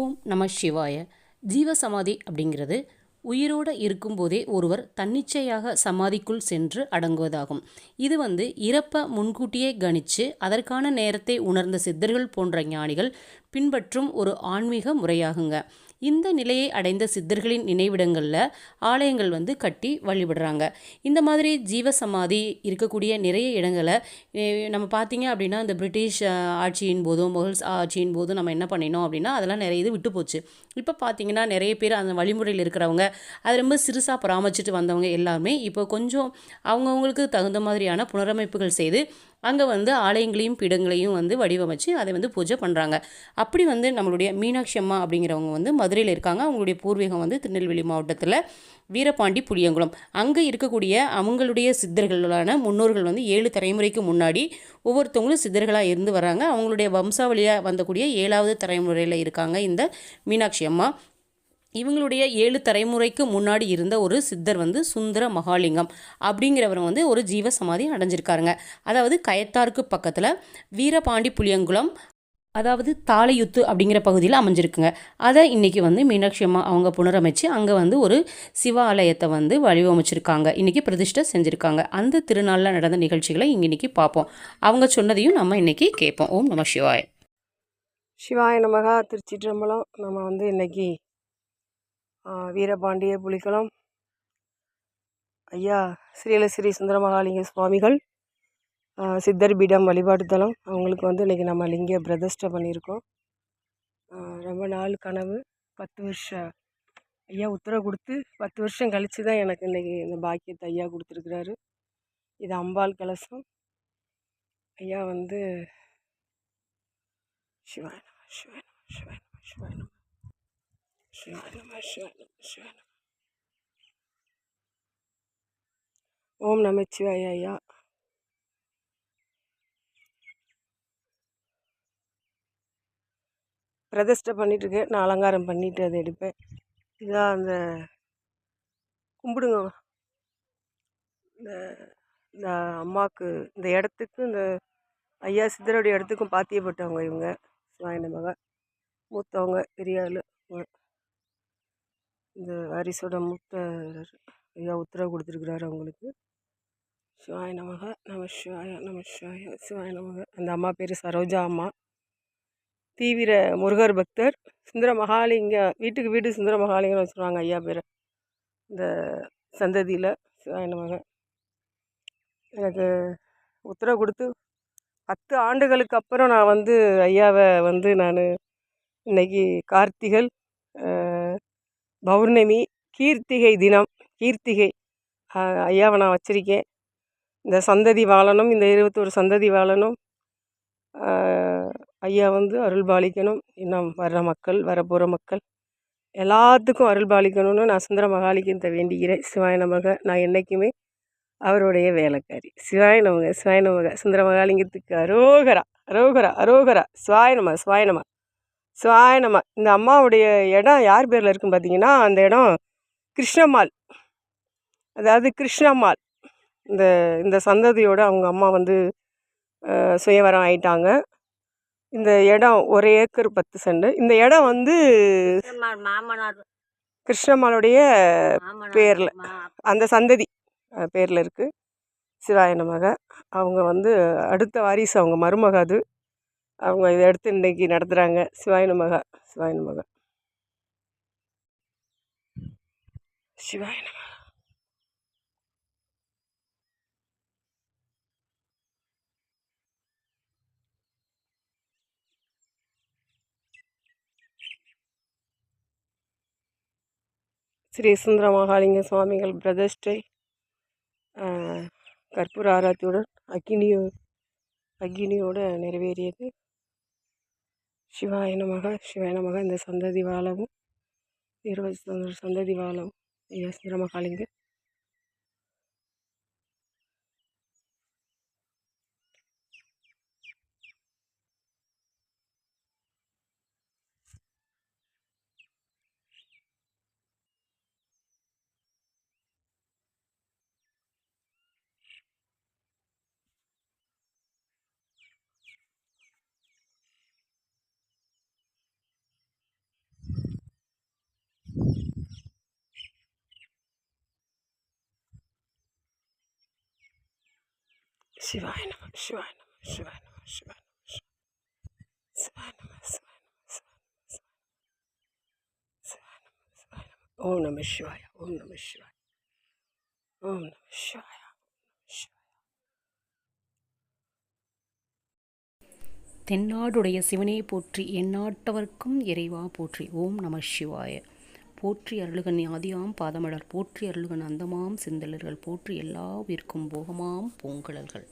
ஓம் நம சிவாய. ஜீவசமாதி அப்படிங்கிறது உயிரோடு இருக்கும்போதே ஒருவர் தன்னிச்சையாக சமாதிக்குள் சென்று அடங்குவதாகும். இது வந்து இறப்பை முன்கூட்டியே கணித்து அதற்கான நேரத்தை உணர்ந்த சித்தர்கள் போன்ற ஞானிகள் பின்பற்றும் ஒரு ஆன்மீக முறையாகுங்க. இந்த நிலையை அடைந்த சித்தர்களின் நினைவிடங்களில் ஆலயங்கள் வந்து கட்டி வழிபடுறாங்க. இந்த மாதிரி ஜீவசமாதி இருக்கக்கூடிய நிறைய இடங்களை நம்ம பார்த்தீங்க அப்படின்னா இந்த பிரிட்டிஷ் ஆட்சியின் போதும் முகல்ஸ் ஆட்சியின் போதும் நம்ம என்ன பண்ணினோம் அப்படின்னா அதெல்லாம் நிறைய இது விட்டு போச்சு. இப்போ பார்த்தீங்கன்னா நிறைய பேர் அந்த வழிமுறையில் இருக்கிறவங்க அது ரொம்ப சிறுசாக பராமரிச்சுட்டு வந்தவங்க எல்லாருமே இப்போ கொஞ்சம் அவங்கவுங்களுக்கு தகுந்த மாதிரியான புனரமைப்புகள் செய்து அங்கே வந்து ஆலயங்களையும் பீடங்களையும் வந்து வடிவமைச்சு அதை வந்து பூஜை பண்ணுறாங்க அப்படி வந்து நம்மளுடைய மீனாட்சி அம்மா அப்படிங்கிறவங்க வந்து மதுரையில் இருக்காங்க. அவங்களுடைய பூர்வீகம் வந்து திருநெல்வேலி மாவட்டத்தில் வீரபாண்டி புளியங்குளம். அங்கே இருக்கக்கூடிய அவங்களுடைய சித்தர்களான முன்னோர்கள் வந்து ஏழு தலைமுறைக்கு முன்னாடி ஒவ்வொருத்தவங்களும் சித்தர்களாக இருந்து வராங்க. அவங்களுடைய வம்சாவளியாக வந்தக்கூடிய ஏழாவது தலைமுறையில் இருக்காங்க இந்த மீனாட்சி அம்மா. இவங்களுடைய ஏழு தலைமுறைக்கு முன்னாடி இருந்த ஒரு சித்தர் வந்து சுந்தர மகாலிங்கம் அப்படிங்கிறவர் வந்து ஒரு ஜீவ சமாதி அடைஞ்சிருக்காருங்க. அதாவது கயத்தாருக்கு பக்கத்தில் வீரபாண்டி புளியங்குளம் அதாவது தாளையுத்து அப்படிங்கிற பகுதியில் அமைஞ்சிருக்குங்க. அதை இன்றைக்கி வந்து மீனாட்சி அம்மா அவங்க புனரமைச்சு அங்கே வந்து ஒரு சிவாலயத்தை வந்து வடிவமைச்சிருக்காங்க. இன்றைக்கி பிரதிஷ்டை செஞ்சுருக்காங்க. அந்த திருநாளில் நடந்த நிகழ்ச்சிகளை இங்கே இன்றைக்கி பார்ப்போம். அவங்க சொன்னதையும் நம்ம இன்றைக்கி கேட்போம். ஓம் நம சிவாய். சிவாய நமகா திருச்சிற்றம்பலம். நம்ம வந்து இன்றைக்கி வீரபாண்டிய புலிக்குளம் ஐயா ஸ்ரீல ஸ்ரீ சுந்தரமகாலிங்க சுவாமிகள் சித்தர் பீடம் வழிபாட்டு தலம். அவங்களுக்கு வந்து இன்றைக்கி நம்ம லிங்க பிரதிஷ்டை பண்ணியிருக்கோம். ரொம்ப நாள் கனவு. பத்து வருஷம் ஐயா உத்தரவு கொடுத்து பத்து வருஷம் கழித்து தான் எனக்கு இன்றைக்கி இந்த பாக்கியத்தை ஐயா கொடுத்துருக்குறாரு. இது அம்பாள் கலசம். ஐயா வந்து சிவாயணம் சிவாயணம் சிவாயணம் சிவாயணம் ஓம் நமச்சிவாய ஐயா பிரதிஷ்டை பண்ணிட்டு இருக்கேன் நான் அலங்காரம் பண்ணிவிட்டு அதை எடுப்பேன். இதான் அந்த கும்பிடுங்க. இந்த இந்த அம்மாவுக்கு இந்த இடத்துக்கு இந்த ஐயா சித்தருடைய இடத்துக்கும் பாத்தியப்பட்டவங்க இவங்க. சுவாயின மக மூத்தவங்க பெரிய ஆள் இந்த வாரிசோட மூத்த ஐயா உத்தரவு கொடுத்துருக்குறாரு அவங்களுக்கு. சிவாய நமக நம சிவாய நம சிவாய சிவாய நமக. அந்த அம்மா பேர் சரோஜா அம்மா. தீவிர முருகர் பக்தர். சுந்தர மகாலிங்க வீட்டுக்கு வீடு சுந்தர மகாலிங்கன்னு வச்சுருவாங்க ஐயா பேரை. இந்த சந்ததியில் சிவாய நமக. எனக்கு உத்தரவு கொடுத்து பத்து ஆண்டுகளுக்கு அப்புறம் நான் வந்து ஐயாவை வந்து நான் இன்னைக்கு கார்த்திகள் பௌர்ணமி கீர்த்திகை தினம் கீர்த்திகை ஐயாவை நான் வச்சுருக்கேன். இந்த சந்ததி வாழணும் இந்த இருபத்தோரு சந்ததி வாழணும் ஐயா வந்து அருள் பாலிக்கணும். இன்னும் வர்ற மக்கள் வரப்போகிற மக்கள். எல்லாத்துக்கும் அருள் பாலிக்கணும்னு நான் சுந்தர மகாலிக்கத்தை வேண்டிக்கிறேன். சிவாய நமக நான் என்றைக்குமே அவருடைய வேலைக்காரி. சிவாய நமக சிவாய நமக. சுந்தர மகாலிங்கத்துக்கு அரோகரா அரோகரா அரோகரா. சிவாய நம நம. சிவாய நம இந்த அம்மாவுடைய இடம் யார் பேரில் இருக்குன்னு பார்த்தீங்கன்னா அந்த இடம் கிருஷ்ணம்மாள். அதாவது கிருஷ்ணம்மாள். இந்த இந்த சந்ததியோட அவங்க அம்மா வந்து சுயவரம் ஆயிட்டாங்க. இந்த இடம் ஒரு ஏக்கர் பத்து சென்ட். இந்த இடம் வந்து மாமனார். கிருஷ்ணம்மாளுடைய பேர்ல. அந்த சந்ததி பேரில் இருக்குது சிவாய நமக. அவங்க வந்து அடுத்த வாரிசு அவங்க மருமக அது. அவங்க இதை எடுத்து இன்னைக்கு நடத்துகிறாங்க சிவாய நமக சிவாய நமக. சிவாய நமக. ஸ்ரீ சுந்தர மகாலிங்க சுவாமிகள் பிரதஷ்டை கற்பூர ஆராத்தியுடன் அக்னியோ அக்னியோடு நிறைவேறியது. சிவாய நமக சிவாய நமக. இந்த சந்ததி வாழவும் இருபது சந்ததி வாழவும் ஐயா சுந்தர சிவாய நம சிவாய நம சிவாய நம சிவாய நம சிவாய நம சிவாய நம சிவாய நம ஓம் நம சிவாய ஓம் நம சிவாய ஓம் நம சிவாய தென்னாடுடைய சிவனே போற்றி எந்நாட்டவர்க்கும் இறைவா போற்றி. ஓம் நம சிவாய போற்றி அருளுகன் ஆதியாம் பாதமலர் போற்றி அருளுகன் அந்தமாம் சிந்தலர்கள் போற்றி எல்லா உயிர்க்கும் போகமாம் பூங்கழல்கள்.